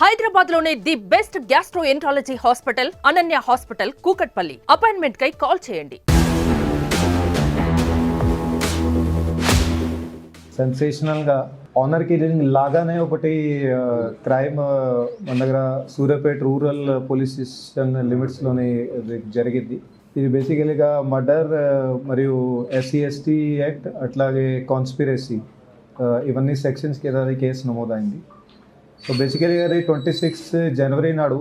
హైదరాబాద్లోనే the best gastroenterology hospital Ananya hospital Kukatpally. Appointment కై call చేయండి. సెన్సేషనల్గా ఆనర్ కిలింగ్ లాగానే ఒకటి క్రైమ్ మన దగ్గర సూర్యాపేట రూరల్ పోలీస్ స్టేషన్ లిమిట్స్లోనే జరిగింది ఇది బేసికలీగా మర్డర్ మరియు ఎస్సీ ఎస్టీ యాక్ట్ అట్లాగే కాన్స్పిరసీ ఇవన్నీ సెక్షన్స్ కింద కేసు నమోదైంది. సో బేసికలీ అది ట్వంటీ సిక్స్ జనవరి నాడు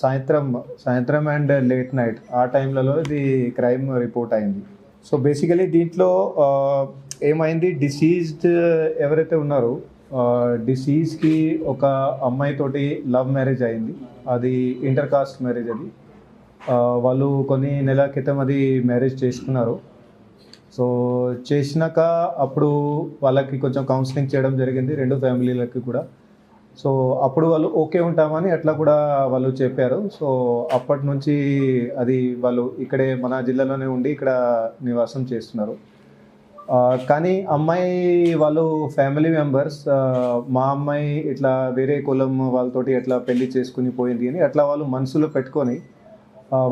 సాయంత్రం సాయంత్రం అండ్ లేట్ నైట్ ఆ టైంలలో ఇది క్రైమ్ రిపోర్ట్ అయింది. సో బేసికలీ దీంట్లో ఏమైంది? డిసీజ్డ్ ఎవరైతే ఉన్నారో డిసీజ్కి ఒక అమ్మాయితోటి లవ్ మ్యారేజ్ అయింది. అది ఇంటర్ కాస్ట్ మ్యారేజ్ అది వాళ్ళు కొన్ని నెలల క్రితం అది మ్యారేజ్ చేసుకున్నారు. సో చేసినాక అప్పుడు వాళ్ళకి కొంచెం కౌన్సిలింగ్ చేయడం జరిగింది. రెండు ఫ్యామిలీలకి కూడా. సో అప్పుడు వాళ్ళు ఓకే ఉంటామని అట్లా కూడా వాళ్ళు చెప్పారు. సో అప్పటి నుంచి అది వాళ్ళు ఇక్కడే మన జిల్లాలోనే ఉండి ఇక్కడ నివాసం చేస్తున్నారు. కానీ అమ్మాయి వాళ్ళు ఫ్యామిలీ మెంబర్స్ మా అమ్మాయి ఇట్లా వేరే కులం వాళ్ళతోటి ఎట్లా పెళ్ళి చేసుకుని పోయింది అని అట్లా వాళ్ళు మనసులో పెట్టుకొని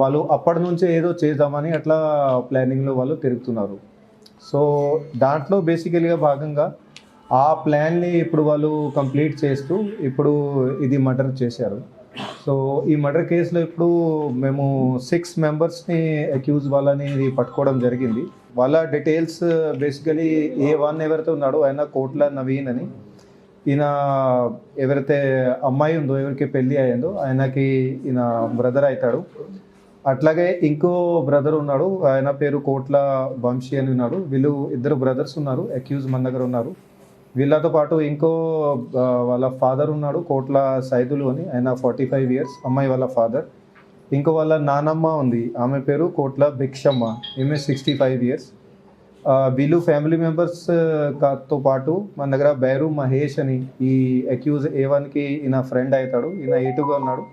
వాళ్ళు అప్పటి నుంచే ఏదో చేద్దామని అట్లా ప్లానింగ్లో వాళ్ళు తిరుగుతున్నారు. సో దాంట్లో బేసికల్గా భాగంగా ఆ ప్లాన్ని ఇప్పుడు వాళ్ళు కంప్లీట్ చేస్తూ ఇప్పుడు ఇది మర్డర్ చేశారు. సో ఈ మర్డర్ కేసులో ఇప్పుడు మేము సిక్స్ మెంబర్స్ని అక్యూజ్ వాళ్ళని పట్టుకోవడం జరిగింది. వాళ్ళ డీటెయిల్స్ బేసికలీ ఏ వన్ ఎవరైతే ఉన్నాడో ఆయన కోట్ల నవీన్ అని. ఈయన ఎవరైతే అమ్మాయి ఉందో ఎవరికి పెళ్ళి అయ్యిందో ఆయనకి ఈయన బ్రదర్ అవుతాడు. అట్లాగే ఇంకో బ్రదర్ ఉన్నాడు ఆయన పేరు కోట్ల వంశీ అని ఉన్నాడు. వీళ్ళు ఇద్దరు బ్రదర్స్ ఉన్నారు అక్యూజ్ మన దగ్గర ఉన్నారు. వీళ్ళతో పాటు ఇంకో వాళ్ళ ఫాదర్ ఉన్నాడు కోట్ల సైదులు అని ఆయన ఫార్టీ ఫైవ్ ఇయర్స్ అమ్మాయి వాళ్ళ ఫాదర్. ఇంకో వాళ్ళ నానమ్మ ఉంది ఆమె పేరు కోట్ల భిక్షమ్మ ఈమె సిక్స్టీ ఫైవ్ ఇయర్స్. వీళ్ళు ఫ్యామిలీ మెంబర్స్తో పాటు మన దగ్గర బైరు మహేష్ అని ఈ అక్యూజ్ ఏ వన్కి ఈయన ఫ్రెండ్ అవుతాడు ఈయన ఏటుగా ఉన్నాడు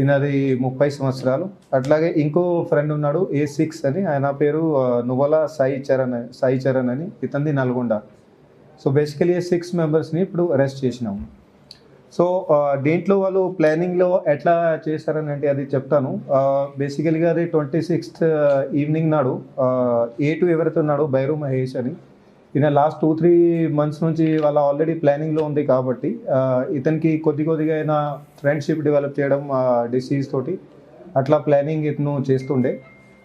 ఈయనది ముప్పై సంవత్సరాలు. అట్లాగే ఇంకో ఫ్రెండ్ ఉన్నాడు ఏ సిక్స్ అని ఆయన పేరు నువ్వల సాయి చరణ్ సాయి చరణ్ అని ఇతంది నల్గొండ. సో బేసికలీ సిక్స్ మెంబర్స్ని ఇప్పుడు అరెస్ట్ చేసినాము సో దీంట్లో వాళ్ళు ప్లానింగ్లో ఎట్లా చేశారని అంటే అది చెప్తాను. Uh, బేసికల్గా అది ట్వంటీ సిక్స్త్ ఈవినింగ్ నాడు uh, ఏ టూ ఎవరైతే ఉన్నాడో బైరు మహేష్ అని. ఈయన లాస్ట్ టూ త్రీ మంత్స్ నుంచి వాళ్ళ ఆల్రెడీ ప్లానింగ్లో ఉంది కాబట్టి uh, ఇతనికి కొద్ది కొద్దిగా అయినా ఫ్రెండ్షిప్ డెవలప్ చేయడం డిసీజ్ తోటి అట్లా ప్లానింగ్ ఇతను చేస్తుండే.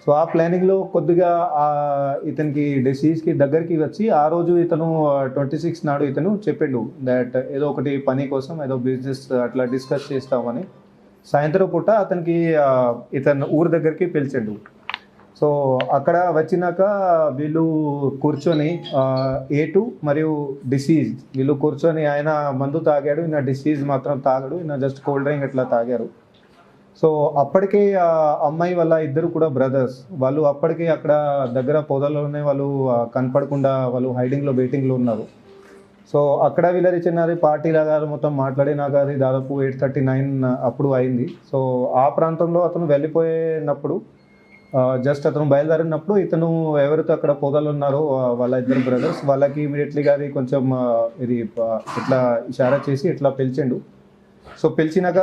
సో ఆ ప్లానింగ్లో కొద్దిగా ఇతనికి డిసీజ్కి దగ్గరికి వచ్చి ఆ రోజు ఇతను ట్వంటీ సిక్స్ నాడు ఇతను చెప్పిండు దాట్ ఏదో ఒకటి పని కోసం ఏదో బిజినెస్ అట్లా డిస్కస్ చేస్తామని. సాయంత్రం పూట అతనికి ఇతను ఊరి దగ్గరికి పిలిచిండు. సో అక్కడ వచ్చినాక వీళ్ళు కూర్చొని ఏ టూ మరియు డిసీజ్ వీళ్ళు కూర్చొని ఆయన మందు తాగాడు ఈయన డిసీజ్ మాత్రం తాగడు ఈయన జస్ట్ కోల్డ్ డ్రింక్ ఇట్లా తాగారు. సో అప్పటికే ఆ అమ్మాయి వాళ్ళ ఇద్దరు కూడా బ్రదర్స్ వాళ్ళు అప్పటికే అక్కడ దగ్గర పొదల్లోనే వాళ్ళు కనపడకుండా వాళ్ళు హైడింగ్లో వెయిటింగ్లో ఉన్నారు. సో అక్కడ వీళ్ళది చిన్నది పార్టీల గారు మొత్తం మాట్లాడినాక అది దాదాపు ఎయిట్ థర్టీ నైన్ అప్పుడు అయింది. సో ఆ ప్రాంతంలో అతను వెళ్ళిపోయినప్పుడు జస్ట్ అతను బయలుదేరినప్పుడు ఇతను ఎవరితో అక్కడ పొదలు ఉన్నారో వాళ్ళ ఇద్దరు బ్రదర్స్ వాళ్ళకి ఇమీడియట్లీగా అది కొంచెం ఇది ఇట్లా ఇషారా చేసి ఇట్లా పిలిచిండు. సో పిలిచినాక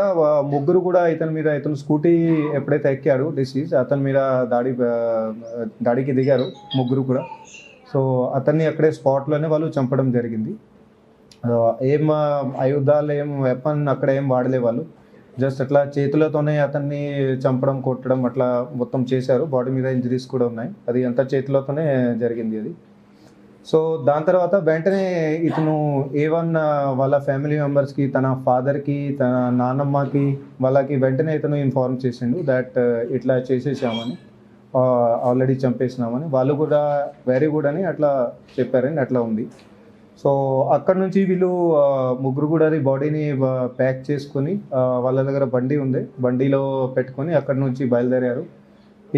ముగ్గురు కూడా ఇతని మీద ఇతను స్కూటీ ఎప్పుడైతే ఎక్కాడు డిసీజ్ అతని మీద దాడి దాడికి దిగారు ముగ్గురు కూడా. సో అతన్ని అక్కడే స్పాట్లోనే వాళ్ళు చంపడం జరిగింది. ఏం ఆ, ఆయుధాలు ఏం వెపన్ అక్కడ ఏం వాడలే వాళ్ళు. జస్ట్ అట్లా చేతులతోనే అతన్ని చంపడం కొట్టడం అట్లా మొత్తం చేశారు. బాడీ మీద ఇంజరీస్ కూడా ఉన్నాయి. అది అంతా చేతులతోనే జరిగింది అది. సో దాని తర్వాత వెంటనే ఇతను ఏ వన్ వాళ్ళ ఫ్యామిలీ మెంబర్స్కి తన ఫాదర్కి తన నాన్నమ్మకి వాళ్ళకి వెంటనే ఇతను ఇన్ఫార్మ్ చేసిండు దట్ ఇట్లా చేసేసామని ఆల్రెడీ చంపేసినామని. వాళ్ళు కూడా వెరీ గుడ్ అని అట్లా చెప్పారని అట్లా ఉంది. సో అక్కడ నుంచి వీళ్ళు ముగ్గురు కూడా బాడీని ప్యాక్ చేసుకొని వాళ్ళ దగ్గర బండి ఉంది. బండిలో పెట్టుకొని అక్కడ నుంచి బయలుదేరారు.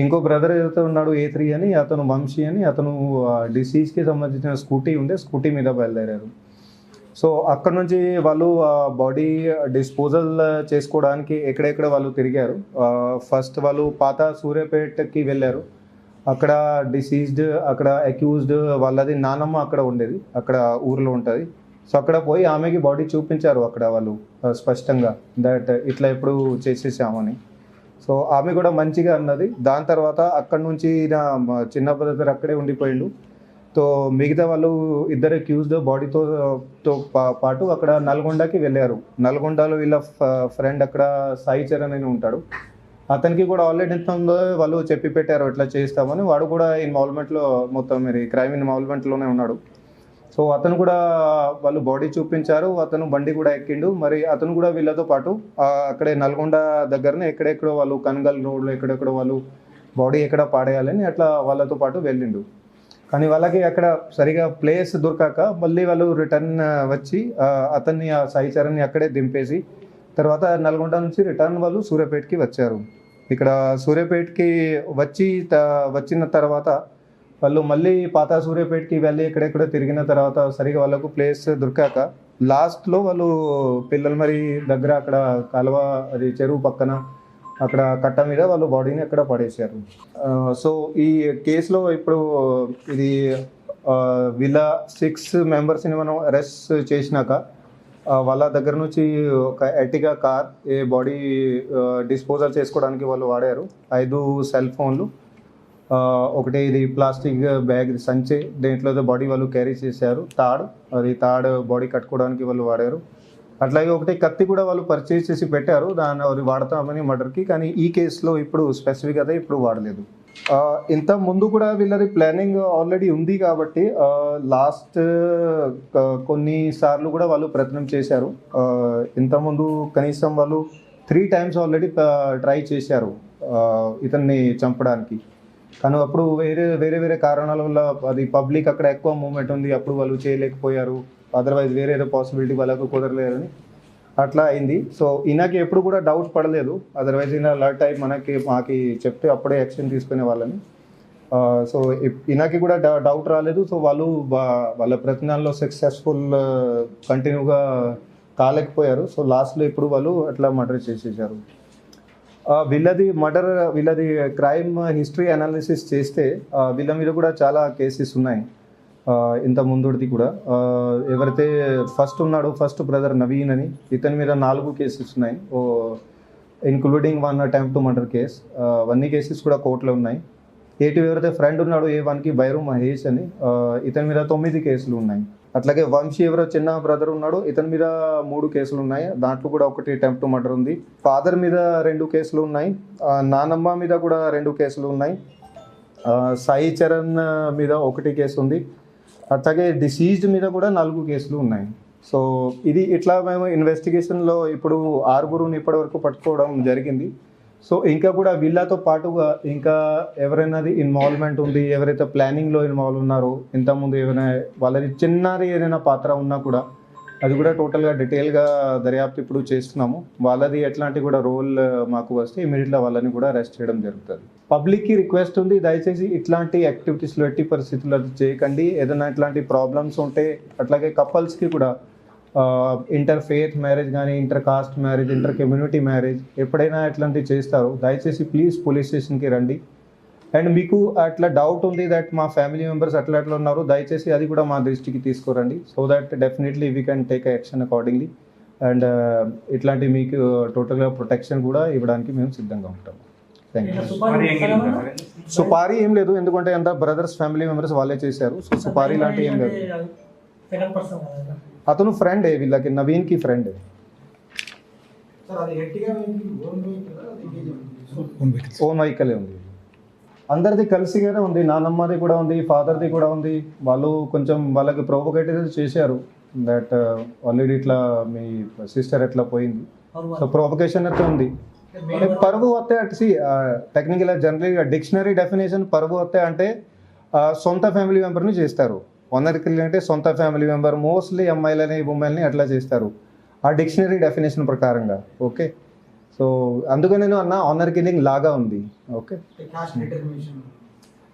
ఇంకో బ్రదర్ ఏదైతే ఉన్నాడు ఏ త్రీ అని అతను వంశీ అని అతను డిసీజ్కి సంబంధించిన స్కూటీ ఉండే స్కూటీ మీద బయలుదేరారు. సో అక్కడ నుంచి వాళ్ళు బాడీ డిస్పోజల్ చేసుకోవడానికి ఎక్కడెక్కడ వాళ్ళు తిరిగారు ఫస్ట్ వాళ్ళు పాత సూర్యాపేటకి వెళ్ళారు. అక్కడ డిసీజ్డ్ అక్కడ అక్యూజ్డ్ వాళ్ళది నానమ్మ అక్కడ ఉండేది అక్కడ ఊర్లో ఉంటుంది. సో అక్కడ పోయి ఆమెకి బాడీ చూపించారు అక్కడ వాళ్ళు స్పష్టంగా దట్ ఇట్లా ఎప్పుడు చేసేసామని. సో ఆమె కూడా మంచిగా అన్నది. దాని తర్వాత అక్కడ నుంచి నా చిన్న బ్రదర్ అక్కడే ఉండిపోయిండు. సో మిగతా వాళ్ళు ఇద్దరు అక్యూజ్డ్ బాడీతో తో పా- పాటు అక్కడ నల్గొండకి వెళ్ళారు. నల్గొండలో వీళ్ళ ఫ్రెండ్ అక్కడ సాయి చరణ్ అని ఉంటాడు. అతనికి కూడా ఆల్రెడీ ఎంత ఉందో వాళ్ళు చెప్పి పెట్టారు ఇట్లా చేస్తామని. వాడు కూడా ఇన్వాల్వ్మెంట్లో మొత్తం మరి క్రైమ్ ఇన్వాల్వ్మెంట్లోనే ఉన్నాడు. సో అతను కూడా వాళ్ళు బాడీ చూపించారు అతను బండి కూడా ఎక్కిండు. మరి అతను కూడా వీళ్ళతో పాటు అక్కడే నల్గొండ దగ్గరనే ఎక్కడెక్కడో వాళ్ళు కనగల్ రోడ్లో ఎక్కడెక్కడో వాళ్ళు బాడీ ఎక్కడ పాడేయాలని అట్లా వాళ్ళతో పాటు వెళ్ళిండు. కానీ వాళ్ళకి అక్కడ సరిగా ప్లేస్ దొరకక మళ్ళీ వాళ్ళు రిటర్న్ వచ్చి అతన్ని ఆ సాయి చరణ్ని అక్కడే దింపేసి తర్వాత నల్గొండ నుంచి రిటర్న్ వాళ్ళు సూర్యాపేటకి వచ్చారు. ఇక్కడ సూర్యాపేటకి వచ్చి వచ్చిన తర్వాత వాళ్ళు మళ్ళీ పాత సూర్యాపేటకి వెళ్ళి ఎక్కడెక్కడ తిరిగిన తర్వాత సరిగా వాళ్ళకు ప్లేస్ దొరికాక లాస్ట్లో వాళ్ళు పిల్లలు మరి దగ్గర అక్కడ కాలువ అది చెరువు పక్కన అక్కడ కట్ట మీద వాళ్ళు బాడీని అక్కడ పడేశారు. సో ఈ కేసులో ఇప్పుడు ఇది విలా వీళ్ళ సిక్స్ మెంబర్స్ని మనం అరెస్ట్ చేసినాక వాళ్ళ దగ్గర నుంచి ఒక ఎటిగా కార్ ఏ బాడీ డిస్పోజల్ చేసుకోవడానికి వాళ్ళు వాడారు. ఐదు సెల్ ఫోన్లు ఒకటి ఇది ప్లాస్టిక్ బ్యాగ్ సంచి దేంట్లో బాడీ వాళ్ళు క్యారీ చేశారు. తాడు అది తాడు బాడీ కట్టుకోవడానికి వాళ్ళు వాడారు. అట్లాగే ఒకటి కత్తి కూడా వాళ్ళు పర్చేజ్ చేసి పెట్టారు. దాన్ని అది వాడతామని మర్డర్కి కానీ ఈ కేసులో ఇప్పుడు స్పెసిఫిక్ అయితే ఇప్పుడు వాడలేదు. ఇంత ముందు కూడా వీళ్ళది ప్లానింగ్ ఆల్రెడీ ఉంది కాబట్టి లాస్ట్ కొన్నిసార్లు కూడా వాళ్ళు ప్రయత్నం చేశారు. ఇంతకుముందు కనీసం వాళ్ళు త్రీ టైమ్స్ ఆల్రెడీ ట్రై చేశారు ఇతన్ని చంపడానికి. కానీ అప్పుడు వేరే వేరే వేరే కారణాల వల్ల అది పబ్లిక్ అక్కడ ఎక్కువ మూమెంట్ ఉంది అప్పుడు వాళ్ళు చేయలేకపోయారు. అదర్వైజ్ వేరే వేరే పాసిబిలిటీ వాళ్ళకు కుదరలేదని అట్లా అయింది. సో ఈయనకి ఎప్పుడు కూడా డౌట్ పడలేదు. అదర్వైజ్ ఈయన లర్ట్ అయి మనకి మాకి చెప్తే అప్పుడే యాక్షన్ తీసుకునే వాళ్ళని. సో ఇప్- ఈయనకి కూడా డ- డౌట్ రాలేదు. సో వాళ్ళు వాళ్ళ ప్రయత్నాల్లో సక్సెస్ఫుల్ కంటిన్యూగా కాలేకపోయారు. సో లాస్ట్లో ఇప్పుడు వాళ్ళు అట్లా మర్డర్ చేసేసారు. వీళ్ళది మర్డర్ వీళ్ళది క్రైమ్ హిస్టరీ అనాలిసిస్ చేస్తే వీళ్ళ మీద కూడా చాలా కేసెస్ ఉన్నాయి. ఇంత ముందుడిది కూడా. ఎవరైతే ఫస్ట్ ఉన్నాడో ఫస్ట్ బ్రదర్ నవీన్ అని ఇతని మీద నాలుగు కేసెస్ ఉన్నాయి. ఓ including one attempt to murder case అవన్నీ కేసెస్ కూడా కోర్టులో ఉన్నాయి. ఏటి ఎవరైతే ఫ్రెండ్ ఉన్నాడో ఏ వన్కి బైరు మహేష్ అని ఇతని మీద తొమ్మిది కేసులు ఉన్నాయి. అట్లాగే వంశీ ఎవరో చిన్న బ్రదర్ ఉన్నాడు ఇతని మీద మూడు కేసులు ఉన్నాయి. దాంట్లో కూడా ఒకటి అటెంప్ట్ టు మర్డర్ ఉంది. ఫాదర్ మీద రెండు కేసులు ఉన్నాయి. నానమ్మ మీద కూడా రెండు కేసులు ఉన్నాయి. సాయి చరణ్ మీద ఒకటి కేసు ఉంది. అట్లాగే డిసీజ్డ్ మీద కూడా నాలుగు కేసులు ఉన్నాయి. సో ఇది ఇట్లా మేము ఇన్వెస్టిగేషన్లో ఇప్పుడు ఆరుగురుని ఇప్పటివరకు పట్టుకోవడం జరిగింది. సో ఇంకా కూడా వీళ్ళతో పాటుగా ఇంకా ఎవరైనాది ఇన్వాల్వ్మెంట్ ఉంది ఎవరైతే ప్లానింగ్లో ఇన్వాల్వ్ ఉన్నారో ఇంతకుముందు ఏమైనా వాళ్ళది చిన్నది ఏదైనా పాత్ర ఉన్నా కూడా అది కూడా టోటల్గా డీటెయిల్గా దర్యాప్తు ఇప్పుడు చేస్తున్నాము. వాళ్ళది ఎట్లాంటి కూడా రోల్ మాకు వస్తే ఇమీడియట్గా వాళ్ళని కూడా అరెస్ట్ చేయడం జరుగుతుంది. పబ్లిక్కి రిక్వెస్ట్ ఉంది దయచేసి ఇట్లాంటి యాక్టివిటీస్లో ఎట్టి పరిస్థితుల్లో చేయకండి. ఏదైనా ఇట్లాంటి ప్రాబ్లమ్స్ ఉంటే అట్లాగే కపుల్స్కి కూడా ఇంటర్ ఫేత్ మ్యారేజ్ కానీ inter caste marriage inter community marriage ఎప్పుడైనా ఇట్లాంటివి చేస్తారు దయచేసి ప్లీజ్ పోలీస్ స్టేషన్కి రండి. అండ్ మీకు అట్లా డౌట్ ఉంది దట్ మా ఫ్యామిలీ మెంబర్స్ అట్లా అట్లా ఉన్నారు దయచేసి అది కూడా మా దృష్టికి తీసుకురండి. So that definitely we can take action accordingly and ఇట్లాంటి మీకు టోటల్గా ప్రొటెక్షన్ కూడా ఇవ్వడానికి మేము సిద్ధంగా ఉంటాం. థ్యాంక్ యూ సుపారీ ఏం లేదు. ఎందుకంటే అంత బ్రదర్స్ ఫ్యామిలీ మెంబర్స్ వాళ్ళే చేశారు. సో సుపారీ లాంటి ఏం లేదు. సెకండ్ పర్సన్ కదా. అతను ఫ్రెండే వీళ్ళకి నవీన్కి ఫ్రెండే సార్ అది ఎట్టిగా మీకు ఓన్ వెహికల్? ఉంది. అందరిది కలిసిగానే ఉంది. నానమ్మది కూడా ఉంది ఫాదర్ది కూడా ఉంది. వాళ్ళు కొంచెం వాళ్ళకి ప్రొవోకేటివ్ చేశారు దట్ ఆల్రెడీ ఇట్లా మీ సిస్టర్ ఎట్లా పోయింది. సో ప్రొవకేషన్ అయితే ఉంది. పరువు వస్తే అటు టెక్నికల్ జనరల్గా డిక్షనరీ డెఫినేషన్ పరువు వస్తే అంటే ఆ, సొంత ఫ్యామిలీ మెంబర్ని చేస్తారు. కిల్ అంటే సొంత ఫ్యామిలీ మెంబర్ మోస్ట్లీ అమ్మాయిలని ఉమ్మాయిలని అట్లా చేస్తారు. ఆ డిక్షనరీ డెఫినేషన్ ప్రకారంగా ఓకే? సో అందుకని నేను అన్న ఆనర్ కిల్లింగ్ లాగా ఉంది okay? Caste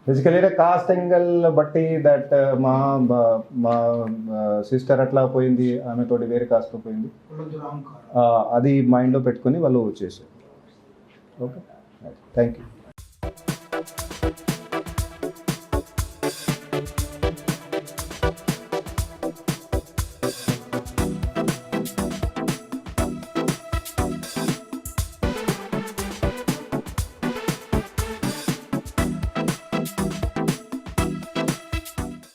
basically caste angle బట్టి దట్ మా బ- మా సిస్టర్ అట్లా పోయింది ఆమె తోటి వేరే కాస్ట్తో పోయింది. అది మైండ్లో పెట్టుకొని వాళ్ళు చేశారు. ఓకే? Thank you